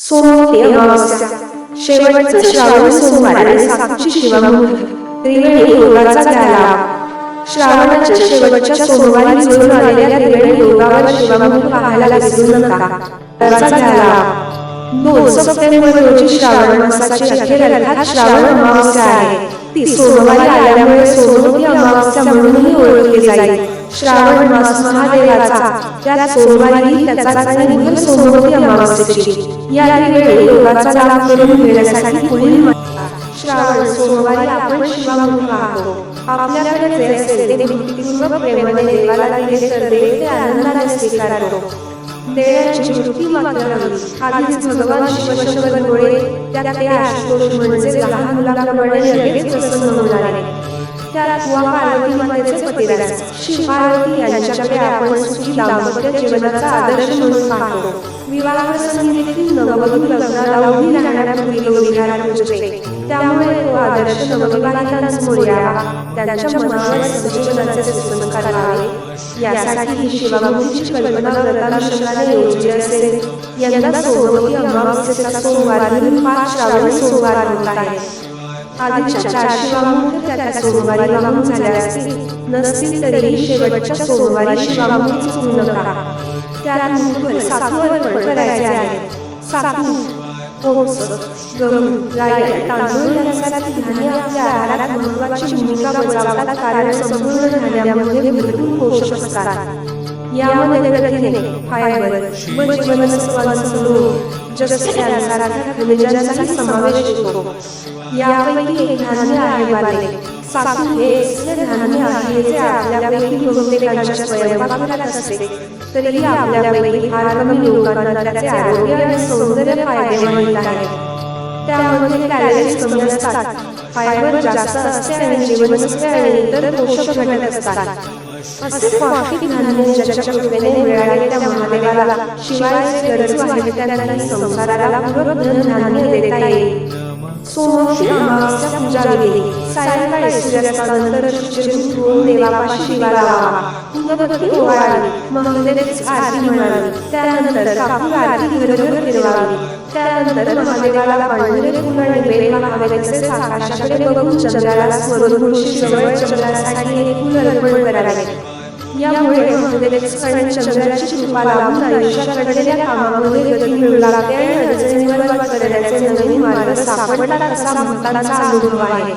सोमवती अमावस्या शेवटचं श्रावण सोमवार आणि साक्षी शिवामुख त्रिवेणी योगाचा घ्यायला श्रावणाच्या शेवटच्या सोमवारी जुळून आलेल्या त्रिवेणी योगावर शिवामुख पाहायला विसरू नका. त्याचा घ्यायला दोन सप्टेंबर रोजी श्रावण मासाची अखेर अर्थात श्रावण अमावस्या आहे. ती सोमवारी आल्यामुळे सोमवती अमावस्या म्हणूनही ओळखली जाईल. श्रावण मास महादेवाचा त्या सोमवारी त्याचा आणि सोमवती अमावस्येची. या वेळी योगाचा लाभ करून घेण्यासाठी पुढील श्रावण सोमवारी आपण शिवामुख पाहतो. आपल्याकडे जे असेल ते भक्तिपूर्वक प्रेमाने देवाला दिले तर देव ते आनंदाने स्वीकारतो देण्याची वृत्ती मात्र हवी आधीच भगवान शिवशंकर गोळे त्या त्या आशुतोष म्हणजे लहान मुलाला मुलाप्रमाणे लगेच प्रसन्न होणार आहे. त्यात वा पार्वती मातेचे पतिराज शिव पार्वती यांच्याकडे आपण सुखी दाम्पत्य जीवनाचा आदर्श म्हणून पाहतो. देखील नववधू लग्नाला उभी त्यामुळे तो आदर्श नवविवाहितांसमोर यावा त्यांच्या मनावर संजीवनाचे यासाठी ही कल्पना व्रतानुषंगाने योजली असेल. यंदा सोमवती सोमवार म्हणून पाच श्रावण सोमवार होत आहे. आधीच्या चार शिवामुख त्या त्या सोमवारी वाहून झाल्या असतील. नसतील तरीही शेवटच्या सोमवारी शिवामुख चुकू नका करायचे आहे गहू तांदूळ यासारखी धान्य आपल्या आहारात महत्वाची भूमिका बजावतात. कारण संपूर्ण धान्यामध्ये भरपूर पोषक असतात यामध्ये प्रथिने फायबर व जीवनसत्वांचा लोह जसे यांसारख्या खनिजांचाही समावेश होतो. यापैकी एक धान्य आहे बाले सातू हे असे धान्य आहे जे आपल्यापैकी बहुतेकांच्या स्वयंपाकात असते. तरीही आपल्यापैकी फार कमी लोकांना त्याचे आरोग्य आणि सौंदर्य फायदे माहीत आहे. त्यामध्ये कॅलरीज कमी असतात. फायबर जास्त असते आणि जीवनसत्वे आणि इतर पोषक घटक असतात. असे पौष्टिक धान्य ज्याच्या कृपेने मिळालेल्या महादेवाला शिवाय जे गरजू त्यांनाही संसाराला पूरक धनधान्य देता येईल. सोमवती अमावस्या पूजा गेली सायंकाळी सूर्यास्तानंतर शुचिर्भूत होऊन देवापाशी दिवा लावावा पूर्वपत्ती ओवाळावी महादेवाची आरती म्हणावी त्यानंतर कापूर आरती घरघर फिरवावी त्यानंतर महादेवाला पांढरे फुल आणि बेल महादेवाचे आकाशाकडे बघून चंद्राला स्मरून तुळशी जवळ चंद्रासाठी एक फुल अर्पण करावे यामुळे महादेवाचे आणि चंद्राची कृपा लाभून आयुष्यात घडलेल्या कामामध्ये गती मिळू लागते आणि करण्याचे नवीन मार्ग सापडला असा म्हणताना अनुभव आहे.